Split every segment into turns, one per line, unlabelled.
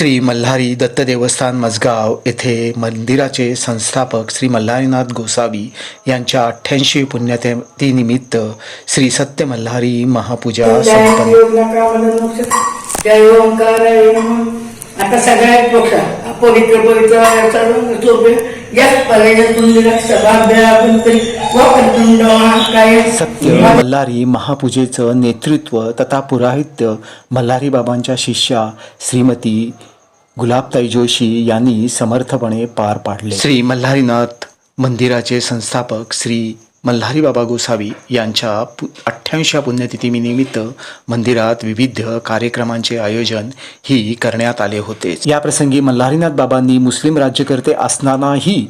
श्री मल्हारी दत्त देवस्थान मजगाव येथे मंदिराचे संस्थापक श्री मल्हारीनाथ गोसावी यांच्या अठ्ठ्याऐंशी पुण्यतिथीनिमित्त श्री सत्य मल्हारी महापूजा.
आता पवित्र पवित्र
सत्य मल्हारी महापूजेचं नेतृत्व तथा पुराहित्य मल्हारी बाबांच्या शिष्या श्रीमती गुलाबताई जोशी यांनी समर्थपणे पार पाडले. श्री मल्हारीनाथ मंदिराचे संस्थापक श्री मल्हारी बाबा गोसावी यांच्या पु अठ्ठ्याऐंशी पुण्यतिथीनिमित्त मंदिरात विविध कार्यक्रमांचे आयोजन ही करण्यात आले होते. याप्रसंगी मल्हारीनाथ बाबांनी मुस्लिम राज्यकर्ते असतानाही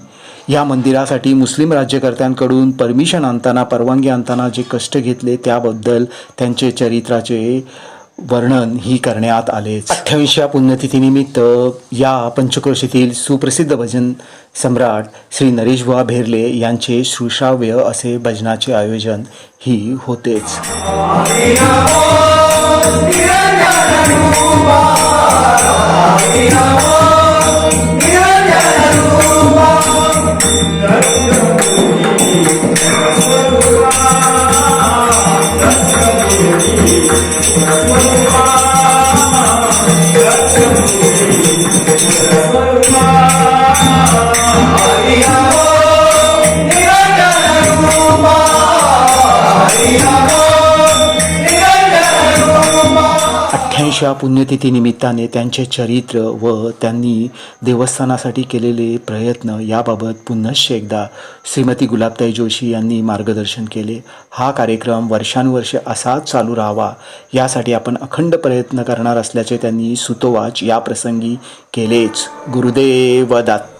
या मंदिरासाठी मुस्लिम राज्यकर्त्यांकडून परमिशन आणताना परवानगी आणताना जे कष्ट घेतले त्याबद्दल त्यांचे चरित्राचे वर्णन ही करण्यात आलेच. अठ्ठावीसच्या पुण्यतिथीनिमित्त या पंचक्रोशीतील सुप्रसिद्ध भजन सम्राट श्री नरेश बुवा भेरले यांचे श्रुश्राव्य असे भजनाचे आयोजन ही होतेच. अठ्ठ्याऐंशी पुण्यतिथीनिमित्ताने त्यांचे चरित्र व त्यांनी देवस्थानासाठी केलेले प्रयत्न याबाबत पुनश्च एकदा श्रीमती गुलाबताई जोशी यांनी मार्गदर्शन केले. हा कार्यक्रम वर्षानुवर्षे असाच चालू राहावा यासाठी आपण अखंड प्रयत्न करणार असल्याचे त्यांनी सुतोवाच या प्रसंगी केलेच. गुरुदेव दत्त.